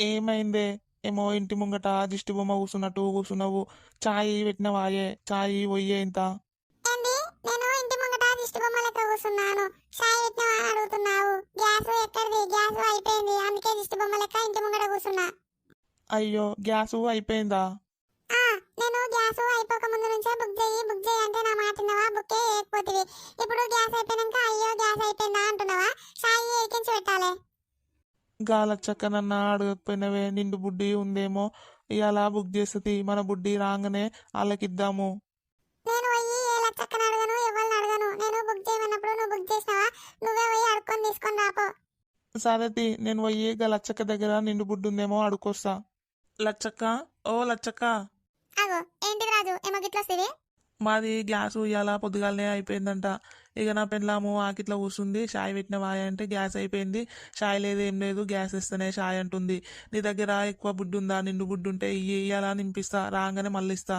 ఏమైందే? ఏమో ఇంటి ముంగట దిష్టి బొమ్మ కూర్చున్నట్టు కూర్చున్నావు. చాయ్ పెట్టినవాయే చాయ్ పొయ్యే ఇంత. ఏంది? నేను ఇంటి ముంగట దిష్టి బొమ్మ లెక్క కూర్చున్నాను. చాయ్ పెట్టినవా అని అడుగుతున్నావు. గ్యాస్ ఎక్కడిది? గ్యాస్ అయిపోయింది. అందుకే దిష్టి బొమ్మ లెక్క ఇంటి ముంగట కూర్చున్నా. అయ్యో గ్యాసు అయిపోయిందా? ఆ నేను గ్యాస్ అయిపోక ముందు నుంచే బుక్ చేయి బుక్ చేయి అంటే నా మాట విన్నావా? బుక్కే వేయకపోతివి. ఇప్పుడు గ్యాస్ అయిపోయినాక అయ్యో గ్యాస్ అయిపోయిందా అంటున్నావా? చాయ్ పెట్టాలి. గాలచ్చక్కనన్న అడగకపోయినవే నిండు బుడ్డి ఉందేమో ఇవాళ బుక్ చేస్తుంది మన బుడ్డి రాగానే వాళ్ళకిద్దాము నేను పోయి ఏ లచ్చక్కని అడగను ఎవరిని అడగను. నేను బుక్ చేయమన్నప్పుడు నువ్వు బుక్ చేసినావా? నువ్వే పోయి అడుక్కొని తీసుకొని రాపో. సరేతి నేను పోయి గా లచ్చక్క దగ్గర నిండు బుడ్డి ఉందేమో అడుకొస్తా లచ్చక్క ఓ లచ్చక్క. అగో ఏంటిది రాజు? ఏమో గిట్ల వస్తుంది మాది గ్యాస్ ఇవాళ పొద్దుగాలనే అయిపోయిందంట. ఇక నా పెళ్ళాము ఆకిట్లో కూర్చుంది. షాయ్ పెట్టిన వాయ అంటే గ్యాస్ అయిపోయింది. షాయ్ లేదు ఏం లేదు. గ్యాస్ ఇస్తేనే షాయ్ అంటుంది. నీ దగ్గర ఎక్కువ బుడ్డు ఉందా నిండు బుడ్డు ఉంటే ఇయ్యి ఇయ్యాలా నింపిస్తా. రాగానే మళ్ళీ ఇస్తా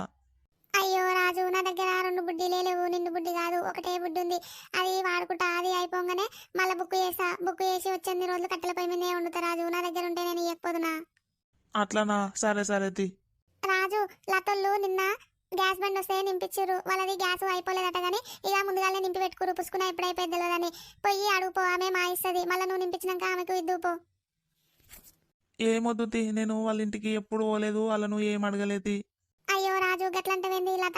అయ్యో రాజు నా దగ్గర రెండు బుడ్డీలే లేవు. నిండు బుడ్డి కాదు ఒకటే బుడ్డి ఉంది అది వాడుకుంటా అది అయిపోగానే మళ్ళీ బుక్ చేస్తా. బుక్ చేసి వచ్చే రోజులు కట్టెల పై మీదే వండుతా రాజు. నా దగ్గర ఉంటే నేను ఇవ్వకపోదునా అట్లనా? సరే సరే తి. రాజు లతోళ్ళు నిన్న గ్యాస్ బండ్ వస్తే నింపించారు వాళ్ళది గ్యాస్ అయిపోలేదట కానీ ఇక ముందుగానే నింపి పెట్టుకురు పుసుకున్న ఎప్పుడైపోయింది తెలియదని పోయి అడుగుపో ఆమె మా ఇస్తుంది మళ్ళీ నువ్వు నింపించినాక ఆమెకు ఇద్దుపో ఏమొద్దు నేను వాళ్ళ ఇంటికి ఎప్పుడు పోలేదు. వాళ్ళను ఏం అడగలేదు అయ్యో రాజు గట్లంటే లత?